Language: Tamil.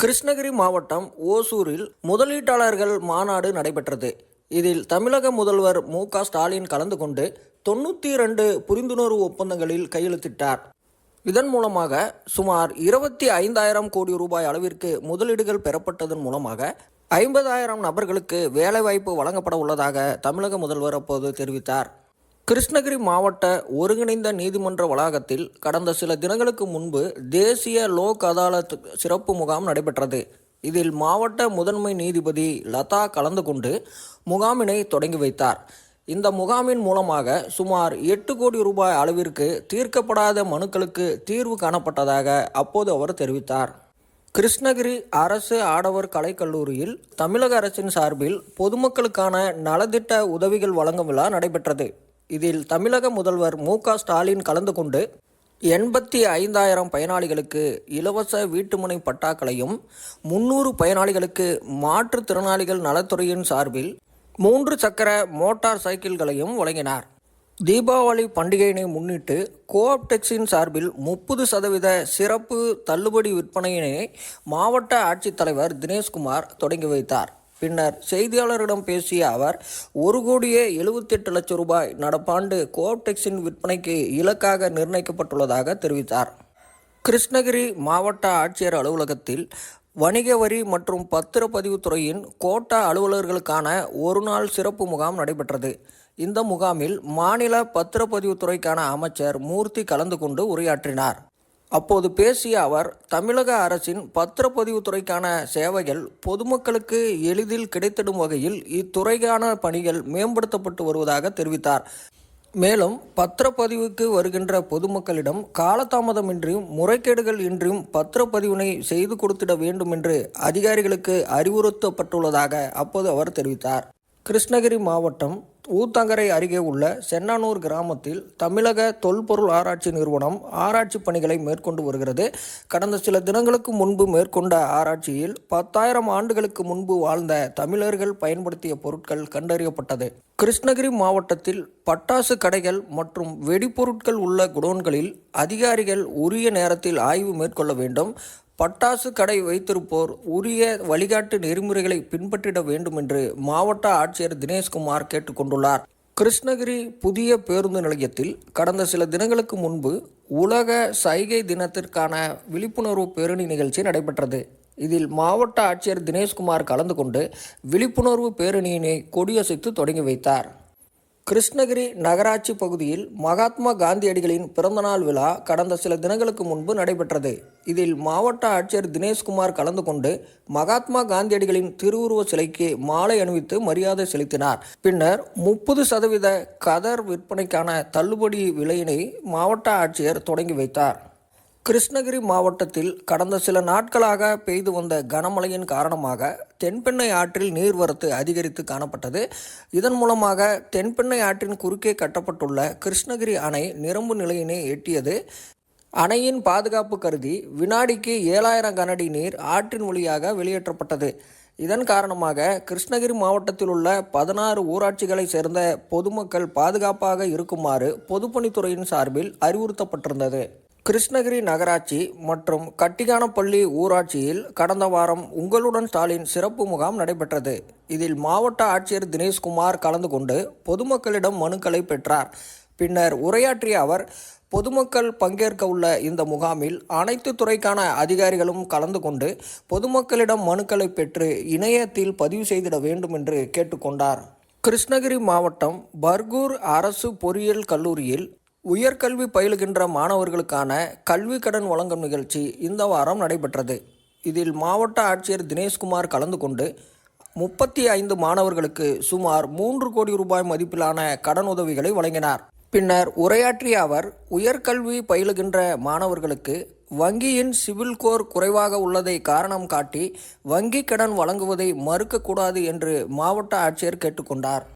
கிருஷ்ணகிரி மாவட்டம் ஓசூரில் முதலீட்டாளர்கள் மாநாடு நடைபெற்றது. இதில் தமிழக முதல்வர் மு க ஸ்டாலின் கலந்து கொண்டு தொண்ணூற்றி இரண்டு புரிந்துணர்வு ஒப்பந்தங்களில் கையெழுத்திட்டார். இதன் மூலமாக சுமார் இருபத்தி ஐந்தாயிரம் கோடி ரூபாய் அளவிற்கு முதலீடுகள் பெறப்பட்டதன் மூலமாக ஐம்பதாயிரம் நபர்களுக்கு வேலைவாய்ப்பு வழங்கப்பட உள்ளதாக தமிழக முதல்வர் அப்போது தெரிவித்தார். கிருஷ்ணகிரி மாவட்ட ஒருங்கிணைந்த நீதிமன்ற வளாகத்தில் கடந்த சில தினங்களுக்கு முன்பு தேசிய லோக் அதாலத் சிறப்பு முகாம் நடைபெற்றது. இதில் மாவட்ட முதன்மை நீதிபதி லதா கலந்து கொண்டு முகாமினை தொடங்கி வைத்தார். இந்த முகாமின் மூலமாக சுமார் எட்டு கோடி ரூபாய் அளவிற்கு தீர்க்கப்படாத மனுக்களுக்கு தீர்வு காணப்பட்டதாக அப்போது அவர் தெரிவித்தார். கிருஷ்ணகிரி அரசு ஆடவர் கலைக்கல்லூரியில் தமிழக அரசின் சார்பில் பொதுமக்களுக்கான நலத்திட்ட உதவிகள் வழங்கும் விழா நடைபெற்றது. இதில் தமிழக முதல்வர் மு க ஸ்டாலின் கலந்து கொண்டு எண்பத்தி ஐந்தாயிரம் பயனாளிகளுக்கு இலவச வீட்டுமனை பட்டாக்களையும் முன்னூறு பயனாளிகளுக்கு மாற்றுத்திறனாளிகள் நலத்துறையின் சார்பில் மூன்று சக்கர மோட்டார் சைக்கிள்களையும் வழங்கினார். தீபாவளி பண்டிகையினை முன்னிட்டு கோஆப்டெக்ஸின் சார்பில் முப்பது சதவீத சிறப்பு தள்ளுபடி விற்பனையினை மாவட்ட ஆட்சித்தலைவர் தினேஷ்குமார் தொடங்கி வைத்தார். பின்னர் செய்தியாளர்களிடம் பேசிய அவர் ஒரு கோடியே எழுபத்தெட்டு லட்சம் ரூபாய் நடப்பாண்டு கோப்டெக்ஸின் விற்பனைக்கு இலக்காக நிர்ணயிக்கப்பட்டுள்ளதாக தெரிவித்தார். கிருஷ்ணகிரி மாவட்ட ஆட்சியர் அலுவலகத்தில் வணிக வரி மற்றும் பத்திரப்பதிவுத்துறையின் கோட்டா அலுவலர்களுக்கான ஒரு நாள் சிறப்பு முகாம் நடைபெற்றது. இந்த முகாமில் மாநில பத்திரப்பதிவுத்துறைக்கான அமைச்சர் மூர்த்தி கலந்து கொண்டு உரையாற்றினார். அப்போது பேசிய அவர் தமிழக அரசின் பத்திரப்பதிவுத்துறைக்கான சேவைகள் பொதுமக்களுக்கு எளிதில் கிடைத்திடும் வகையில் இத்துறைக்கான பணிகள் மேம்படுத்தப்பட்டு வருவதாக தெரிவித்தார். மேலும் பத்திரப்பதிவுக்கு வருகின்ற பொதுமக்களிடம் காலதாமதமின்றியும் முறைகேடுகள் இன்றியும் பத்திரப்பதிவினை செய்து கொடுத்திட வேண்டும் என்று அதிகாரிகளுக்கு அறிவுறுத்தப்பட்டுள்ளதாக அப்போது அவர் தெரிவித்தார். கிருஷ்ணகிரி மாவட்டம் ஊத்தங்கரை அருகே உள்ள சென்னானூர் கிராமத்தில் தமிழக தொல்பொருள் ஆராய்ச்சி நிறுவனம் ஆராய்ச்சி பணிகளை மேற்கொண்டு வருகிறது. கடந்த சில தினங்களுக்கு முன்பு மேற்கொண்ட ஆராய்ச்சியில் பத்தாயிரம் ஆண்டுகளுக்கு முன்பு வாழ்ந்த தமிழர்கள் பயன்படுத்திய பொருட்கள் கண்டறியப்பட்டது. கிருஷ்ணகிரி மாவட்டத்தில் பட்டாசு கடைகள் மற்றும் வெடிபொருட்கள் உள்ள குடோன்களில் அதிகாரிகள் உரிய நேரத்தில் ஆய்வு மேற்கொள்ள வேண்டும். பட்டாசு கடை வைத்திருப்போர் உரிய வழிகாட்டு நெறிமுறைகளை பின்பற்றிட வேண்டும் என்று மாவட்ட ஆட்சியர் தினேஷ்குமார் கேட்டுக்கொண்டுள்ளார். கிருஷ்ணகிரி புதிய பேருந்து நிலையத்தில் கடந்த சில தினங்களுக்கு முன்பு உலக சைகை தினத்திற்கான விழிப்புணர்வு பேரணி நிகழ்ச்சி நடைபெற்றது. இதில் மாவட்ட ஆட்சியர் தினேஷ்குமார் கலந்து கொண்டு விழிப்புணர்வு பேரணியினை கொடியசைத்து தொடங்கி வைத்தார். கிருஷ்ணகிரி நகராட்சி பகுதியில் மகாத்மா காந்தியடிகளின் பிறந்தநாள் விழா கடந்த சில தினங்களுக்கு முன்பு நடைபெற்றது. இதில் மாவட்ட ஆட்சியர் தினேஷ்குமார் கலந்து கொண்டு மகாத்மா காந்தியடிகளின் திருவுருவ சிலைக்கு மாலை அணிவித்து மரியாதை செலுத்தினார். பின்னர் முப்பது சதவீத கதர் விற்பனைக்கான தள்ளுபடி விலையினை மாவட்ட ஆட்சியர் தொடங்கி வைத்தார். கிருஷ்ணகிரி மாவட்டத்தில் கடந்த சில நாட்களாக பெய்து வந்த கனமழையின் காரணமாக தென்பெண்ணை ஆற்றில் நீர்வரத்து அதிகரித்து காணப்பட்டது. இதன் மூலமாக தென்பெண்ணை ஆற்றின் குறுக்கே கட்டப்பட்டுள்ள கிருஷ்ணகிரி அணை நிரம்பு நிலையினை எட்டியது. அணையின் பாதுகாப்பு கருதி வினாடிக்கு ஏழாயிரம் கனடி நீர் ஆற்றின் வழியாக வெளியேற்றப்பட்டது. இதன் காரணமாக கிருஷ்ணகிரி மாவட்டத்தில் உள்ள பதினாறு ஊராட்சிகளைச் சேர்ந்த பொதுமக்கள் பாதுகாப்பாக இருக்குமாறு பொதுப்பணித்துறையின் சார்பில் அறிவுறுத்தப்பட்டிருந்தது. கிருஷ்ணகிரி நகராட்சி மற்றும் கட்டிகானப்பள்ளி ஊராட்சியில் கடந்த வாரம் உங்களுடன் ஸ்டாலின் சிறப்பு முகாம் நடைபெற்றது. இதில் மாவட்ட ஆட்சியர் தினேஷ்குமார் கலந்து கொண்டு பொதுமக்களிடம் மனுக்களை பெற்றார். பின்னர் உரையாற்றிய அவர் பொதுமக்கள் பங்கேற்க உள்ள இந்த முகாமில் அனைத்து துறைக்கான அதிகாரிகளும் கலந்து கொண்டு பொதுமக்களிடம் மனுக்களை பெற்று இணையத்தில் பதிவு செய்திட வேண்டும் என்று கேட்டுக்கொண்டார். கிருஷ்ணகிரி மாவட்டம் பர்கூர் அரசு பொறியியல் கல்லூரியில் உயர்கல்வி பயிலுகின்ற மாணவர்களுக்கான கல்வி கடன் வழங்கும் நிகழ்ச்சி இந்த வாரம் நடைபெற்றது. இதில் மாவட்ட ஆட்சியர் தினேஷ்குமார் கலந்து கொண்டு முப்பத்தி ஐந்து மாணவர்களுக்கு சுமார் மூன்று கோடி ரூபாய் மதிப்பிலான கடன் உதவிகளை வழங்கினார். பின்னர் உரையாற்றிய அவர் உயர்கல்வி பயிலுகின்ற மாணவர்களுக்கு வங்கியின் சிவில் கோர் குறைவாக உள்ளதை காரணம் காட்டி வங்கி கடன் வழங்குவதை மறுக்கக்கூடாது என்று மாவட்ட ஆட்சியர் கேட்டுக்கொண்டார்